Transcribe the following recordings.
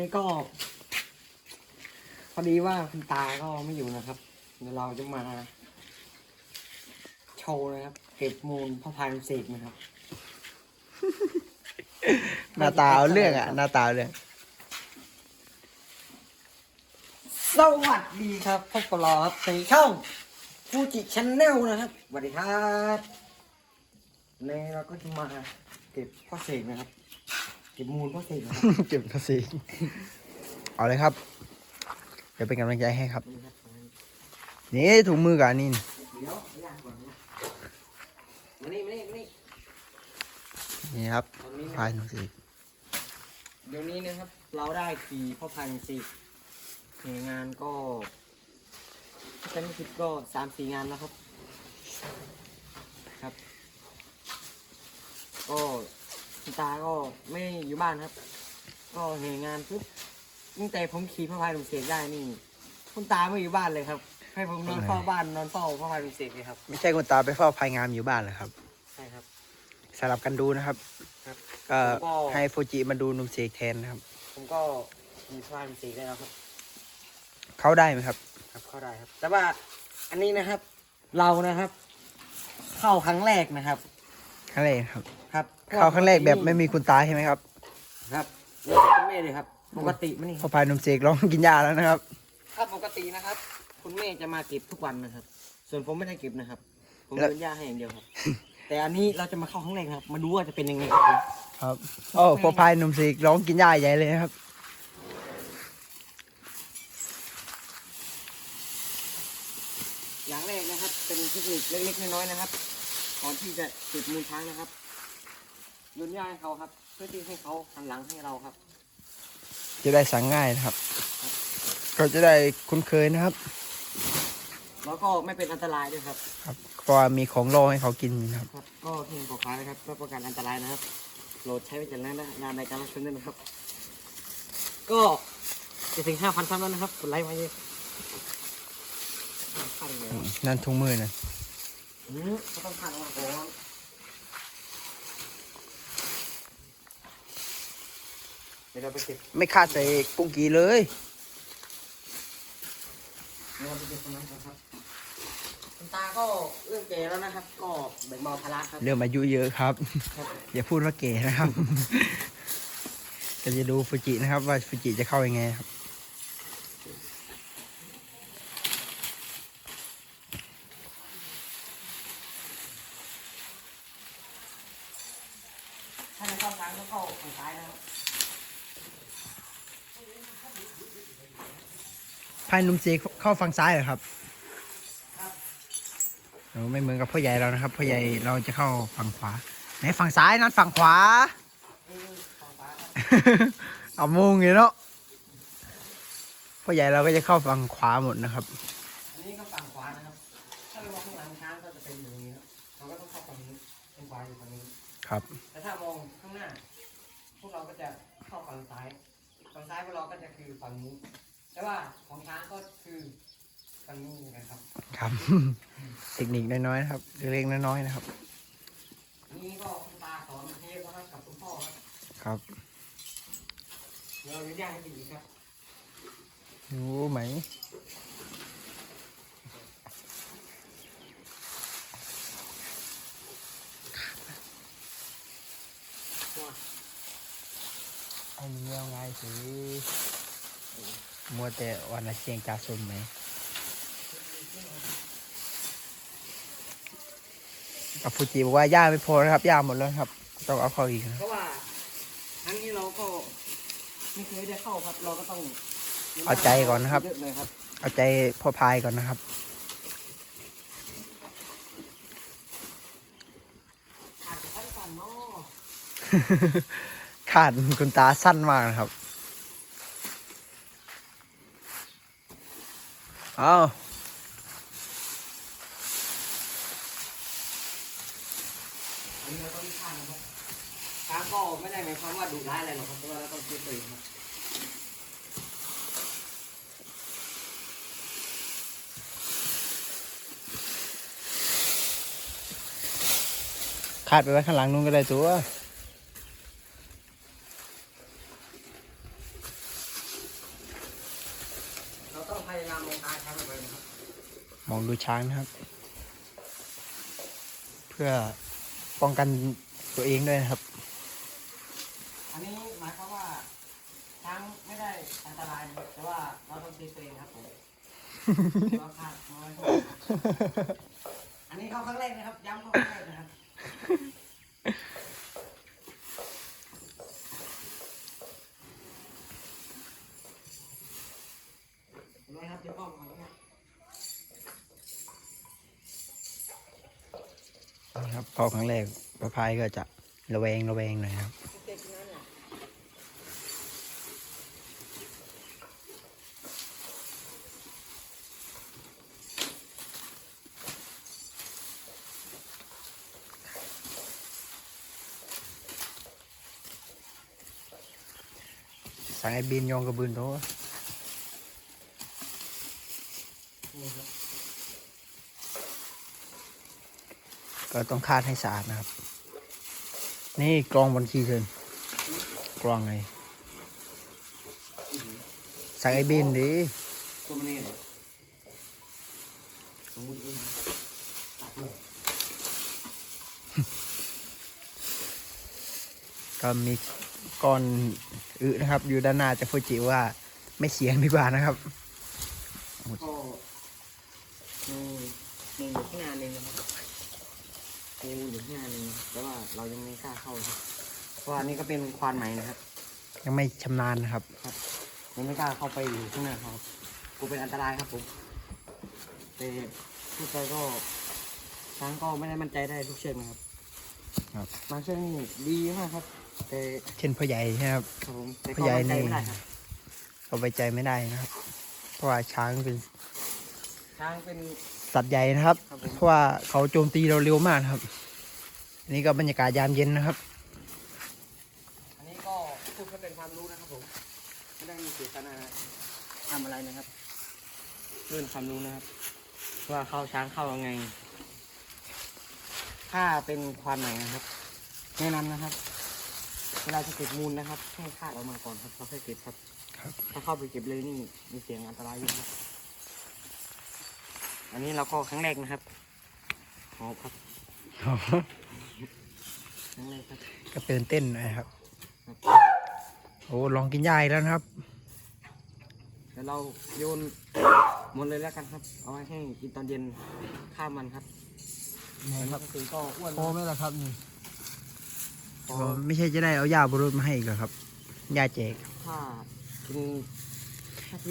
นี้ก็ พอดีว่าคุณตาก็ไม่อยู่นะครับเดี๋ยวเราจะมา โชว์นะครับ เก็บมูลพ่อพายเสกนะครับ หน้าตาเอาเรื่องอะ หน้าตาเอาเรื่องสวัสดีครับพบกับเราครับในช่องฟูจิชแนลนะครับสวัสดีครับในเราก็จะมาเก็บพ่อเสกนะครับ เก็บมูลพ่อเสกนะครับเก็บภาษีเอาเลยครับ เดี๋ยวเป็นกำลังใจให้ครับ นี่ครับนี่ถุงมือกับอันนี่นี่เดี๋ยวย่างก่อนนะมานี่มานี่มานี่นี่ครับตอนนี้นะพายหนูสิเดี๋ยวนี้นะครับ เราได้ขี่พ่อพันธุ์สิหน่วยงานก็ถ้าจะไม่ผิดก็สามสี่งานแล้วครับ ครับ ก็ คุณตาก็ไม่อยู่บ้านครับ ก็เหตุงานปุ๊บตั้งแต่ผมขี่พ่อพายลุงเสกได้นี่ คุณตาไม่อยู่บ้านเลยครับ ให้ผมนอนเฝ้าบ้านนอนเฝ้าพ่อพายลุงเสกเลยครับ ไม่ใช่คุณตาไปเฝ้าพายงามอยู่บ้านเหรอครับ ใช่ครับ สลับกันดูนะครับ ครับ ก็ผมก็ ให้ฟูจิมาดูหนุ่มเสกแทนนะครับ ผมก็มีพ่อพายลุงเสกได้แล้วครับ เขาได้ไหมครับ ครับเข้าได้ครับ แต่ว่าอันนี้นะครับ เรานะครับ เข้าครั้งแรกนะครับครั้งแรกครับ ครับ เข้าครั้งแรกแบบไม่มีคุณตาใช่ไหมครับ ครับนี่คุณแม่เลยครับ ปกติมันนี่พอพายหนุ่มเสกร้องกินยาแล้วนะครับ ถ้าปกตินะครับ คุณแม่จะมาเก็บทุกวันนะครับ ส่วนผมไม่ได้เก็บนะครับ ผมแล้วเดินหญ้าให้อย่างเดียวครับ แต่อันนี้เราจะมาเข้าครั้งแรกครับ มาดูว่าจะเป็นยังไงครับผมครับโอ้พอพายหนุ่มเสกร้องกินยาใหญ่เลยนะครับอย่างแรกนะครับ เป็นเทคนิคเล็กๆน้อยๆนะครับก่อนที่จะเก็บมูลช้างนะครับ โยนหญ้าให้เขาครับ เพื่อที่ให้เขาหันหลังให้เราครับ จะได้สั่งง่ายนะครับ ก็จะได้คุ้นเคยนะครับ แล้วก็ไม่เป็นอันตรายด้วยครับ ครับเพราะว่ามีของรอให้เขากินนะครับ ครับ ก็เพียงขอค้านะครับเพื่อป้องกันอันตรายนะครับ โปรดใช้วิจารณญาณในการรับชมด้วยนะครับ ก็จะถึงห้าพันซับแล้วนะครับกดไลค์มาเยอะพันเลยนั่นถุงมือนะ อืมก็ต้องพันออกมาก่อน ดี๋ยวเราไปเก็บไม่คาดใส่กุ้งกีเลยเดี๋ยวเราไปเก็บตรงนั้นก่อนครับคุณตาก็เรื่องแก่แล้วนะครับ ก็แบ่งเบาภาระครับ เรื่องอายุเยอะครับ ครับอย่าพูดว่าเก๋นะครับจะจะดูฟูจินะครับ ว่าฟูจิจะเข้ายังไงครับ ถ้าจะเข้าทางต้องเข้าฝั่งซ้ายนะครับ พายหนุ่มเสกเข้าฝั่งซ้ายเหรอครับครับโอ้ไม่เหมือนกับพ่อใหญ่เรานะครับพ่อใหญ่เราจะเข้าฝั่งขวาไหนฝั่งซ้ายนั้นฝั่งขวานี่ฝั่งซ้ายครับเอามุงอยู่เนาะพ่อใหญ่เราก็จะเข้าฝั่งขวาหมดนะครับอันนี้ก็ฝั่งขวานะครับถ้าเรามองข้างหลังช้างก็จะเป็นอย่างนี้ครับเราก็ต้องเข้าฝั่งนี้เป็นขวาอยู่ฝั่งนี้ครับแต่ถ้ามองข้างหน้า พวกเราก็จะเข้าฝั่งซ้ายฝั่งซ้ายพวกเราก็จะคือฝั่งนี้ แต่ว่าของช้างก็คือฝั่งนี้เหมือนกันครับ ครับ เทคนิคน้อยๆนะครับเล็กๆน้อยๆนะครับ นี่ก็คุณตาสอนเทปนะครับกับคุณพ่อครับครับเดี๋ยวเราจะย่างให้กินอีกครับรู้ไหมเอามีเอาไงสิ มัวแต่วันละเชียงจ่าสมไหมกับฟูจิบอกว่าย่าไม่พอนะครับย่าหมดแล้วครับ ต้องเอาเข้าอีกนะเพราะว่าครั้งนี้เราก็ไม่เคยได้เข้าครับ เราก็ต้องเอาใจก่อนนะครับ เยอะเลยครับ เอาใจพ่อพายก่อนนะครับอาจจะขั้นสั่นเนาะขาดคุณตาสั้นมากนะครับ เอาอันนี้เราต้องข้ามนะครับช้างก็ไม่ได้หมายความว่าดุร้ายอะไรหรอกครับเพราะว่าเราต้องคิดตัวเองครับขาดไปไว้ข้างหลังนู้นก็ได้ตัว มองดูช้างนะครับ เพื่อป้องกันตัวเองด้วยนะครับ อันนี้หมายความว่าช้างไม่ได้อันตรายนะครับแต่ว่าเราต้องตีตัวเองครับผมเราขาดน้อยอันนี้เข้าครั้งแรกนะครับย้ำเข้าครั้งแรกนะครับ เห็นไหมครับเดี๋ยวป้อมของเนี่ย พอครั้งแรกประพายก็จะระแวงระแวงหน่อยครับสั่งไอ้บินยองกระบืนโต นี่ครับ ก็ต้องคาดให้สะอาดนะครับ นี่กรองบนขี้เชิญกรองไงใส่ไอ้บินดิตัวนี้เหรอสมมติเองตัดเลยก็มีก้อนอึนะครับ อยู่ด้านหน้าจะพูดจิว่า ไม่เสียงดีกว่านะครับก็มีมีอยู่ข้างหน้านึงนะครับ มีอยู่ข้างหน้านึงแต่ว่าเรายังไม่กล้าเข้าครับเพราะว่านี่ก็เป็นควานใหม่นะครับยังไม่ชำนาญนะครับ ยังไม่กล้าเข้าไปอยู่ข้างหน้าเขาครับกูเป็นอันตรายครับผมแต่ทุกใจก็ช้างก็ไม่ได้มั่นใจได้ทุกเชือกนะครับครับ บางเชือกนี่ดีมากครับ แต่เช่นพ่อใหญ่ใช่ไหมครับ ครับผมแต่ผู้ก็ใหญ่มั่นใจนี่ไม่ได้ครับเอาไว้ใจไม่ได้นะครับ เพราะว่าช้างเป็นช้างเป็น สัตว์ใหญ่นะครับครับผมเพราะว่าเขาโจมตีเราเร็วมากนะครับ อันนี้ก็บรรยากาศยามเย็นนะครับ อันนี้ก็พูดเพื่อเป็นความรู้นะครับผมไม่ได้มีเจตนาทำอะไรนะครับเรื่องความรู้นะครับ ว่าเข้าช้างเข้ายังไง ถ้าเป็นควานไหนนะครับ แนะนำนะครับเวลาจะเก็บมูลนะครับให้คาดออกมาก่อนครับแล้วค่อยเก็บครับครับ ถ้าเข้าไปเก็บเลยนี่มีเสียงอันตรายอยู่ครับ อันนี้เราก็ครั้งแรกนะครับหอบครับครั้งแรกครับก็ตื่นเต้นหนะครับ โอ้ลองกินยาอีกแล้วนะครับ เดี๋ยวเราโยนหมดเลยแล้วกันครับ เอาไว้ให้กินตอนเย็นข้ามมันครับนี่แล้วก็คือก็อ้วนพอไหมล่ะครับนี่พอไม่ใช่จะได้เอายาบรุษมาให้อีกเหรอครับยาแจกถ้ากินถ้กิ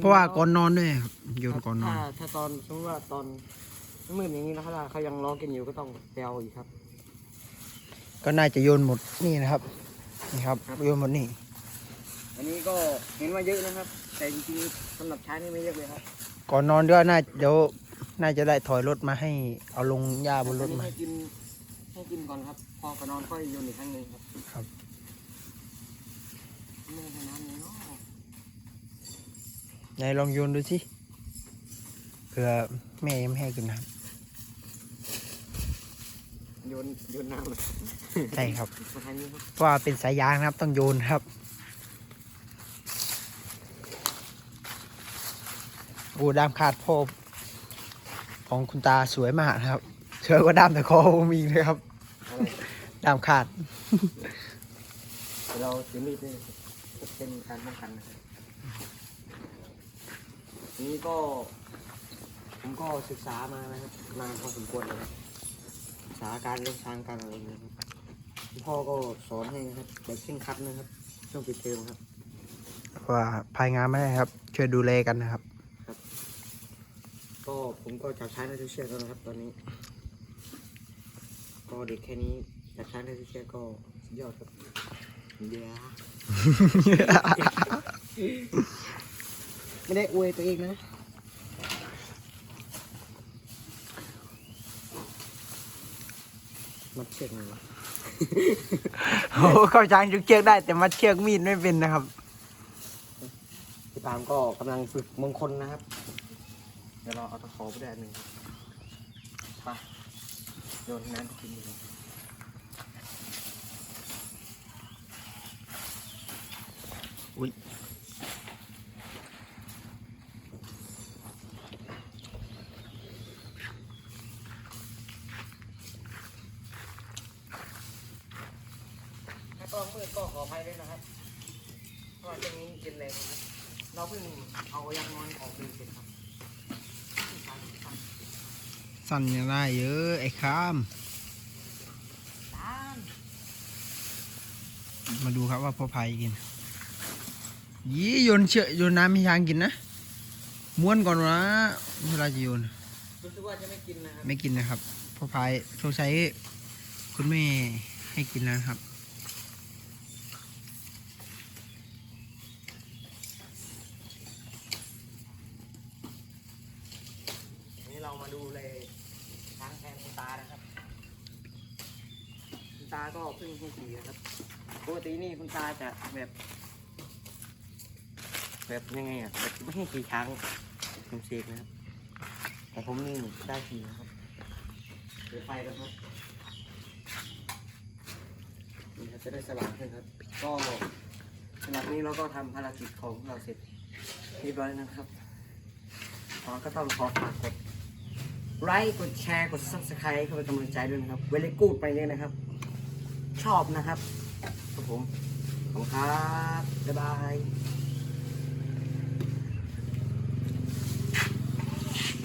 เพราะว่าก่อนนอนด้วยครับโยนก่อนนอนถ้าถ้าตอนสมมติว่าตอนมืดอย่างนี้นะครับถ้าเขายังร้องกินอยู่ก็ต้องไปเอาอีกครับ ก็น่าจะโยนหมดนี่นะครับนี่ครับครับโยนหมดนี่อันนี้ก็เห็นว่าเยอะนะครับ แต่จริงๆสำหรับใช้นี่ไม่เยอะเลยครับ ก่อนนอนด้วยน่าเดี๋ยวน่าจะได้ถอยรถมาให้เอาลงหญ้าบนรอัถนนี้มาให้กินให้กินก่อนครับ พอก่อนนอนค่อยโยนอีกครั้งหนึ่งครับครับไม่ให้น้ำเลยเนาะ ไหนลองโยนดูสิเผื่อแม่ยังไม่ให้กินน้โยนโยนน้ำเลยำใช่ครับ มาทางนี้ครับเพราะว่าเป็นสายยางนะครับต้องโยนครับ โอ้ด้ามขาดพ่อของคุณตาสวยมากนะครับสวยกว่าด้ามแต่คอผมอีกเลยครับ อะไรด้ามขาด เดี๋ยวเราจะมีดนี่เป็นการป้องกันนะครับ นี่ก็ ผมก็ศึกษามานะครับนานพอสมควรเลยครับศึกษาการเลี้ยงช้างการอะไรอย่างเงี้ยครับคุณพ่อก็สอนให้นะครับแบบเคร่งครัดนะครับช่วงปิดเทอมครับ ว่าภายงานไม่ได้ครับ ช่วยดูแลกันนะครับ ก็ผมก็จับช้างได้ทุกเชือกแล้วนะครับ ตอนนี้ ก็เด็กแค่นี้จับช้างได้ทุกเชือกก็สุดยอดครับเดี๋ยว ไม่ได้อวยตัวเองนะมัดเชือกหน่อยวะโอ้เข้าช้างจุกเชือกได้แต่มัดเชือกมีดไม่เป็นนะครับพี่ปามก็กำลังฝึกมงคลนะครับ เดี๋ยวเราเอาตะขอไปได้อันหนึ่งไปโยนน้ำไปกินดีกว่าอุ้ย มืดก็ขออภัยด้วยนะครับเพราะว่าตรงนี้เย็นแรงนะครับ เราเพิ่งเอายางนอนออกไปเสร็จครับสั่นยังได้เยอะไอ้ข้ามร้านมาดูครับว่าพ่อภัยกิน ยี่โยนเชือกโยนน้ำให้ช้างกินนะ ม้วนก่อนนะเวลาจะโยน รู้สึกว่าจะไม่กินนะครับ ไม่กินนะครับพ่อภัยโชคชัยคุณแม่ให้กินแล้วนะครับ อันนี้เรามาดูเลยช้างแทนคุณตานะครับคุณตาก็เพิ่งให้ขี่นะครับปกตินี่คุณตาจะแบบ แบบยังไงอะแบบไม่ให้ขี่ช้างผมเสกนะครับ แต่ผมนี่ได้ขี่นะครับเดี๋ยวไปแล้วครับนี่ครับจะได้สว่างขึ้นครับ ก็สำหรับนี้เราก็ทำภารกิจของเราเสร็จเรียบร้อยนะครับขอก็ต้องขอฝากกดไลค์กดแชร์ กด subscribe เข้าไปกำลังใจด้วยนะครับ เวลกูดไปเลยนะครับ ชอบนะครับครับผมขอบคุณครับบ๊ายบาย